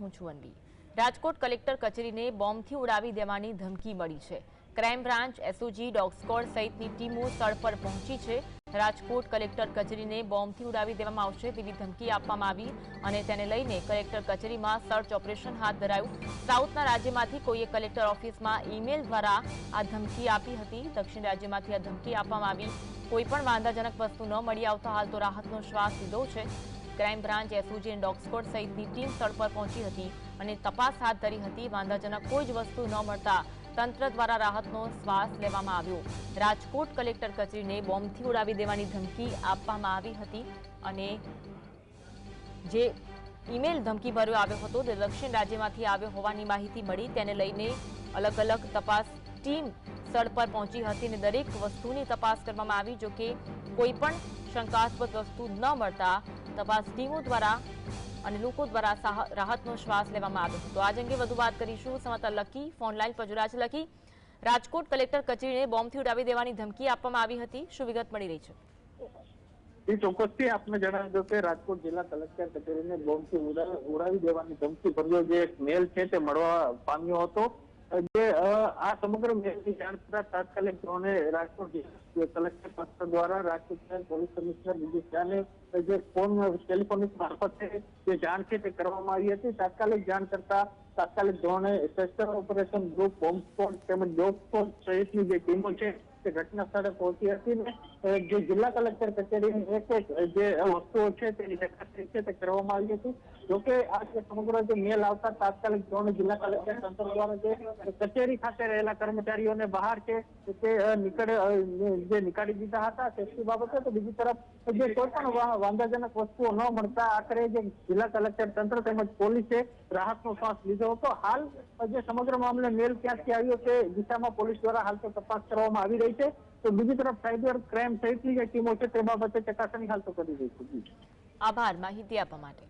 હું છું રાજકોટ કલેક્ટર કચેરીને બોમ્બથી ઉડાવી દેવાની ધમકી મળી છે. Crime branch SOG dog squad સહિતની ટીમો સ્થળ પર પહોંચી છે. રાજકોટ કલેક્ટર કચેરીને બોમ્બથી ઉડાવી દેવામાં આવશે તેવી ધમકી આપવામાં આવી અને તેને લઈને કલેક્ટર કચેરીમાં સર્ચ ઓપરેશન હાથ ધરાયું. સાઉથના રાજ્યમાંથી કોઈએ કલેક્ટર ઓફિસમાં ઈમેલ દ્વારા આ ધમકી આપી હતી. દક્ષિણ રાજ્યમાંથી આ ધમકી આપવામાં આવી. કોઈ પણ વાંધાજનક વસ્તુ ન મળી આવતા હાલ તો રાહતનો શ્વાસ લીધો છે. ક્રાઇમ બ્રાન્ચ એસઓજી અને ડોગ સ્કોડ સહિતની ટીમ સ્થળ પર પહોંચી હતી અને તપાસ હાથ ધરી હતી. વાંધાજનક કોઈ જ વસ્તુ ન મળતા તંત્ર દ્વારા રાહતનો શ્વાસ લેવામાં આવ્યો. રાજકોટ કલેક્ટર કચેરીને બોમ્બથી ઉડાવી દેવાની ધમકી આપવામાં આવી હતી અને જે ઈમેલ ધમકી ભર્યો આવ્યો હતો તે દક્ષિણ રાજ્યમાંથી આવ્યો હોવાની માહિતી મળી. તેને લઈને અલગ અલગ તપાસ ટીમ સ્થળ પર પહોંચી હતી અને દરેક વસ્તુની તપાસ કરવામાં આવી, જો કે કોઈ પણ શંકાસ્પદ વસ્તુ ન મળતા તપાસ ટીમો દ્વારા અને લોકો દ્વારા રાહતનો શ્વાસ લેવામાં આવ્યો હતો. આજ અંગે વધુ વાત કરીશું. સમાચાર લકી ફોનલાઈન પર જોડાયા રાજકોટ કલેક્ટર કચેરીને બોમ્બથી ઉડાવી દેવાની ધમકી આપવામાં આવી હતી. શું વિગત મળી રહી છે? એ ચોક્કસથી આપને જણાવી દો કે રાજકોટ જિલ્લા કલેક્ટર કચેરીને બોમ્બથી ઉડાવી દેવાની ધમકી ભર્યો જે મેલ છે તે મળવા પામ્યો હતો. જે આ સમગ્ર મેલની જાણ થતા તાત્કાલિક ધોરણે રાજકોટ કલેક્ટર પત્ર દ્વારા રાજકોટ પોલીસ કમિશનર શાહને જે ફોન, ટેલિફોનિક મારફતે જે જાણ છે તે કરવામાં આવી હતી, તાત્કાલિક જાણ કરતા તાત્કાલિક ધોરણે special operation group home squad તેમજ ડોગ સ્કોડ સહિતની જે ટીમો છે તે ઘટના સ્થળે પહોંચી હતી ને જે જિલ્લા કલેક્ટર કચેરીની એક જે વસ્તુઓ છે તેની ચકાસણી છે તે કરવામાં આવી હતી. જોકે આ સમગ્ર જે મેલ આવતા તાત્કાલિક ધોરણે જિલ્લા કલેક્ટર તંત્ર દ્વારા જે કચેરી ખાતે રહેલા કર્મચારીઓને બહાર છે તે નીકળે જે નીકાળી દીધા હતા સેફટી બાબતે, તો બીજી તરફ જે કોઈ પણ વાંધાજનક વસ્તુઓ ન મળતા આખરે જે જિલ્લા કલેક્ટર તંત્ર તેમજ પોલીસે રાહતનો શ્વાસ લીધો હતો. હાલ જે સમગ્ર મામલે મેલ ક્યાંથી આવ્યો તે દિશામાં પોલીસ દ્વારા હાલ તો તપાસ કરવામાં આવી રહી છે. તો બીજી તરફ સાયબર ક્રાઇમ સહિતની જે ટીમો છે, તે બાબતે ચકાસણી હાલ તો કરી રહી છે. આભાર, માહિતી આપવા માટે